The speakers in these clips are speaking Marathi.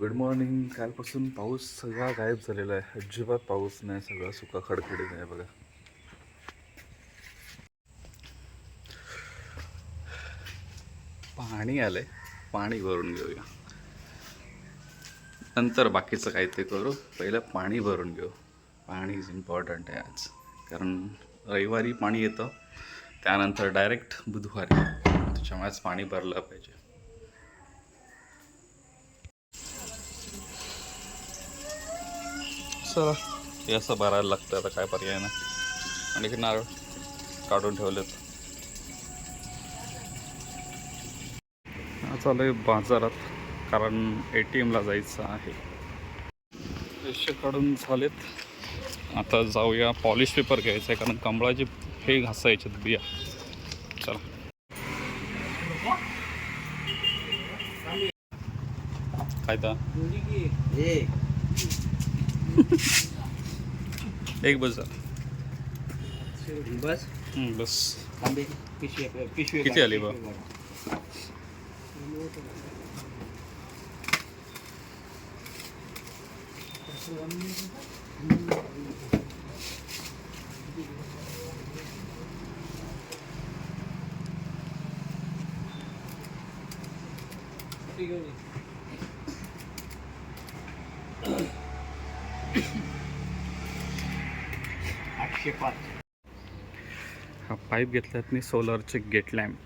गुड मॉर्निंग कालपासून पाऊस सगळा गायब झालेला आहे. अजिबात पाऊस नाही सगळा सुका खडखडीत आहे बघा. पाणी आलंय. पाणी भरून घेऊया. नंतर बाकीचं काय ते करू. पहिलं पाणी भरून घेऊ. पाणी इज इम्पॉर्टंट आहे आज. कारण रविवारी पाणी येतं. त्यानंतर डायरेक्ट बुधवारी. त्याच्यामुळेच पाणी भरलं पाहिजे. चला. हे असं भरायला लागतं आता काय पर्याय नाही. आणि की नारळ काढून ठेवलेत. चालू आहे बाजारात कारण ए टी एमला जायचं आहे. पैसे काढून झालेत. आता जाऊया पॉलिश पेपर घ्यायचं आहे कारण कमळाचे हे घासायचे बिया. चला. काय तर एक बस. बस बस पिशवी किती आली बा? आठशे पाच. हा पाईप घेतल्यात मी सोलरचे गेट लॅम्प.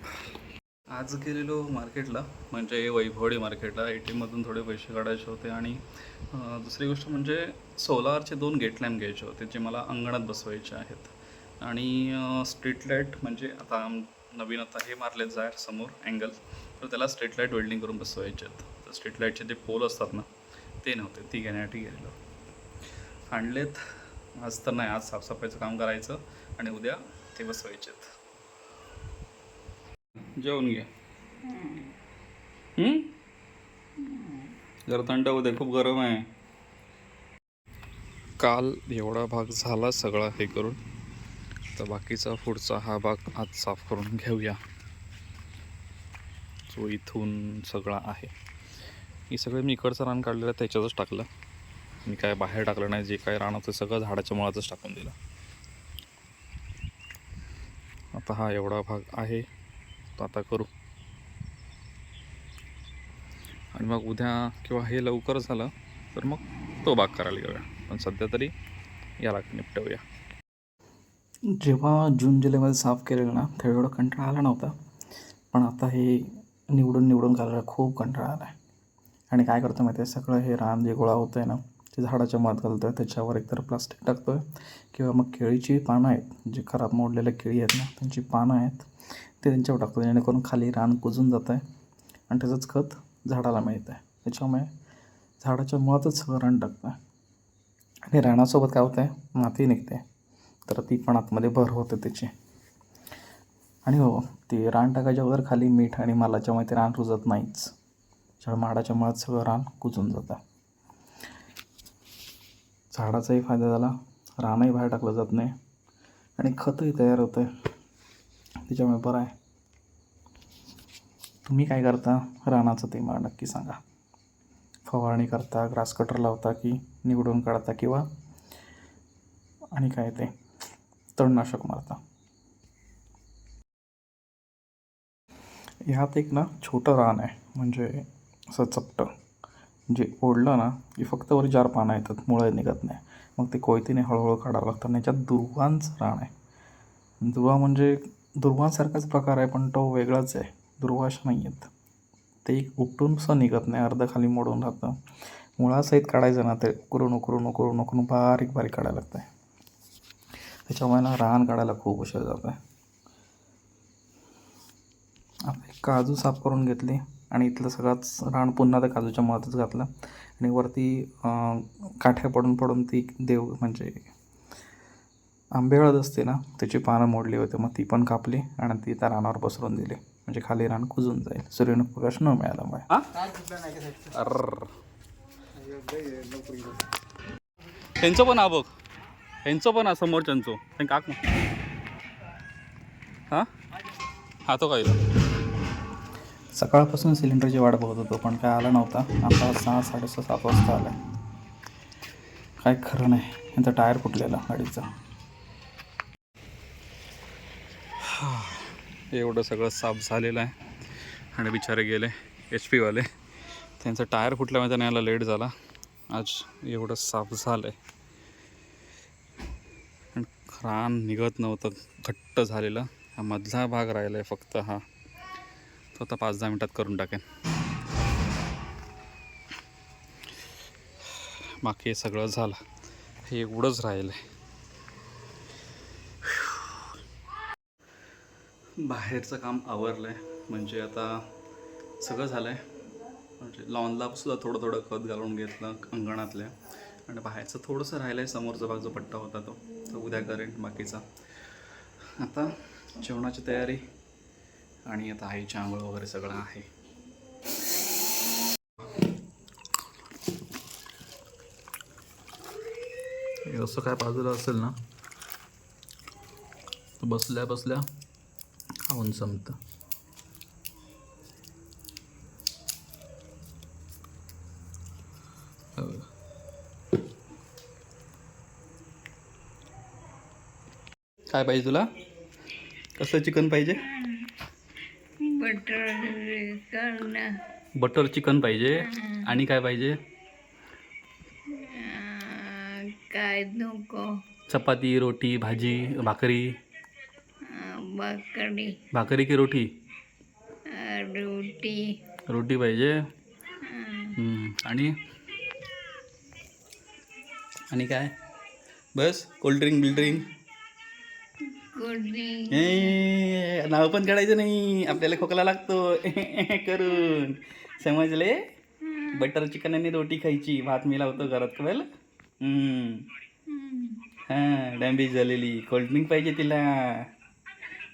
आज गेलेलो मार्केटला म्हणजे वैभवडी मार्केटला. ए टी एममधून थोडे पैसे काढायचे होते आणि दुसरी गोष्ट म्हणजे सोलारचे दोन गेट लॅम्प घ्यायचे होते जे मला अंगणात बसवायचे आहेत. आणि स्ट्रीट लाइट म्हणजे आता नवीन आता हे मारले जायर समोर अँगल तर त्याला स्ट्रीट लाइट वेल्डिंग करून बसवायचे आहेत. तर स्ट्रीट लाईटचे जे पोल असतात ना ते नव्हते ती घेण्यासाठी गेलेलो. आणलेत आज तर नाही आज साफसफाईचं काम करायचं आणि उद्या ते बसवायचेत. जेवून घ्या जर जरा थंड होऊ खूप गरम आहे. काल एवढा भाग झाला सगळा हे करून. तर बाकीचा पुढचा हा भाग आज साफ करून घेऊया. जो इथून सगळा आहे. हे सगळं मी इकडचं रान काढलेलं त्याच्यातच टाकलं. मी काय बाहेर टाकलं नाही जे काय रान होतं सगळं झाडाच्या मुळातच टाकून दिलं. आता हा एवढा भाग आहे तो आता करू. आणि मग उद्या किंवा हे लवकर झालं तर मग तो भाग करायला घेऊया पण सध्या तरी याला निपटवूया. जेव्हा जून जुलैमध्ये साफ केलेलं ना तेव्हा एवढा कंटाळा आला नव्हता. पण आता हे निवडून निवडून घालायला खूप कंटाळा आला आहे आणि काय करतो माहिती आहे सगळं हे रान जे गोळा होतं आहे ना ते झाडाच्या मात घालतो आहे त्याच्यावर एकतर प्लास्टिक टाकतो आहे किंवा मग केळीची पानं आहेत जे खराब मोडलेल्या केळी आहेत ना त्यांची पानं आहेत ते त्यांच्यावर टाकतो जेणेकरून खाली रान कुजून जातं आहे आणि त्याचंच खत झाडाला मिळतं आहे त्याच्यामुळे झाडाच्या मुळातच सगळं रान टाकतं आहे आणि रानासोबत काय होतं आहे माती निघते. तर ती पण आतमध्ये भर होते त्याची. आणि हो ते रान टाकायच्या अगोदर खाली मीठ आणि मालाच्यामुळे ते रान रुजत नाहीच. त्यामुळे माडाच्या मुळात सगळं रान कुजून जातं. झाडाचाही फायदा झाला. रानही बाहेर टाकलं जात नाही. आणि खतही तयार होतं आहे त्याच्यामुळे बरं आहे. तुम्ही काय करता? रानाचं ते मला नक्की सांगा. फवारणी करता ग्रास कटर लावता की निवडून काढता किंवा आणि काय ते तणनाशक मारता. ह्यात एक ना छोटं रान आहे. म्हणजे असं चपटं. जे ओढलं ना की फक्त वर चार पानं येतात मुळं निघत नाही. मग ते कोयतीने हळूहळू काढावं लागतं आणि याच्यात दुर्वांचं रान आहे. दुर्वा म्हणजे दुर्वांसारखाच प्रकार आहे पण तो वेगळाच आहे. दुर्वाश नाही आहेत ते एक उपटून निघत नाही अर्ध खाली मोडून राहतं. मुळासहित काढायचं ना ते उकरून उकरून उकरून उकरून बारीक बारीक काढायला लागतं आहे त्याच्यामुळे ना रान काढायला खूप उशीर जातो आहे आता काजू साफ करून घेतली. आणि इथलं सगळंच रान पुन्हा त्या काजूच्या मुळातच घातलं. आणि वरती काठ्या पडून पडून ती देव म्हणजे आंबे हळद असते ना त्याची पानं मोडली होती मग ती पण कापली आणि ती त्या रानावर पसरून दिली. म्हणजे खाली रान कुजून जाईल. सूर्यप्रकाश न मिळाल्यामुळे. त्यांचं पण हा बघ. यांचं पण हा समोरच्यांचं. त्यांनी काक हां? हा तो काय सकाळपासून सिलेंडरची वाट बघत होतो पण काय आला नव्हता. आता सहा साडेसहा सात वाजता आला काय खरं नाही. यांचा टायर फुटलेला गाडीचा. एवढं सगळं साफ झालेलं आहे. आणि बिचारे गेले एच पीवाले त्यांचा टायर फुटल्यामुळे त्यांना याला लेट झाला. आज एवढं साफ झालं आहे रान निघत नव्हतं. घट्ट झालेलं. हा मधला भाग राहिला आहे फक्त हा. तो आता पाच दहा मिनटात करून टाकेन. बाकी हे सगळं झालं. हे एवढंच राहिलं आहे बाहेरचं काम आवरलं आहे म्हणजे आता सगळं झालं आहे म्हणजे लॉनला सुद्धा थोडं थोडं खत घालून घेतलं अंगणातल्या. आणि बाहेरचं थोडंसं राहिलं आहे समोरचा भाग जो पट्टा होता तो. तो उद्या करेन बाकीचा. आता जेवणाची तयारी. आणि आता आईची आंघोळ वगैरे सगळं आहे. असं काय बाजूला असेल ना तर बसल्या बसल्या खाऊन संपतं. हो. काय पाहिजे तुला? कसं चिकन पाहिजे? बटर चिकन पाहिजे. आणि काय पाहिजे? काय नको. चपाती रोटी भाजी भाकरी. अं, बकरी भाकरी की रोटी? रोटी. रोटी पाहिजे. आणि? आणि काय? बस कोल्ड्रिंक बिल्ड्रिंक. ए, नाव पण काढायचं नाही. आपल्याला खोकला लागतो करून. समजले? बटर चिकन आणि रोटी खायची. भात मी लावतो घरात कळलं? हां डॅमेज झालेली. कोल्ड्रिंक पाहिजे तिला.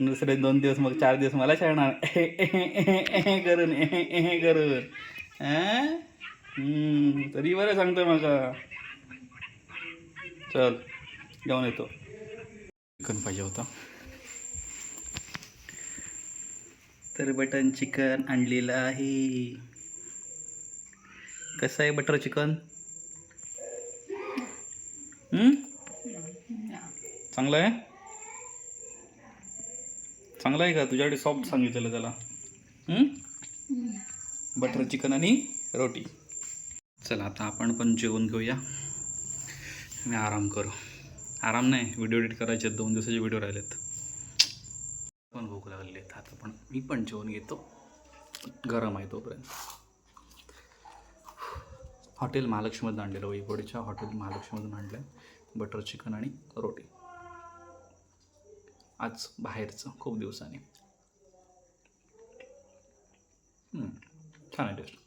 दुसरे दोन दिवस मग चार दिवस मला शाळणार. करून करून. हां? हम्म, तरी बरं सांगतो मग. चल जाऊन येतो. चिकन पाहिजे होतं. तर बटन चिकन आणलेलं आहे. कसं आहे बटर चिकन? हम्म? चांगलं आहे? चांगलं आहे का? तुझ्याकडे सॉफ्ट सांगितलेलं त्याला. हम्म? बटर चिकन आणि रोटी. चला आता आपण पण जेवण घेऊया. आणि आराम करू. आराम नाही. व्हिडिओ एडिट करायचे आहेत, दोन दिवसाचे व्हिडिओ राहिलेत. पण भूक लागली आहेत. आता पण मी पण जेवून घेतो. गरम आहे तोपर्यंत. हॉटेल महालक्ष्मीमधून आणलेलं वैभवडीच्या हॉटेल महालक्ष्मीमधून आणलं आहे बटर चिकन आणि रोटी. आज बाहेरचं खूप दिवसांनी. छान आहे टेस्ट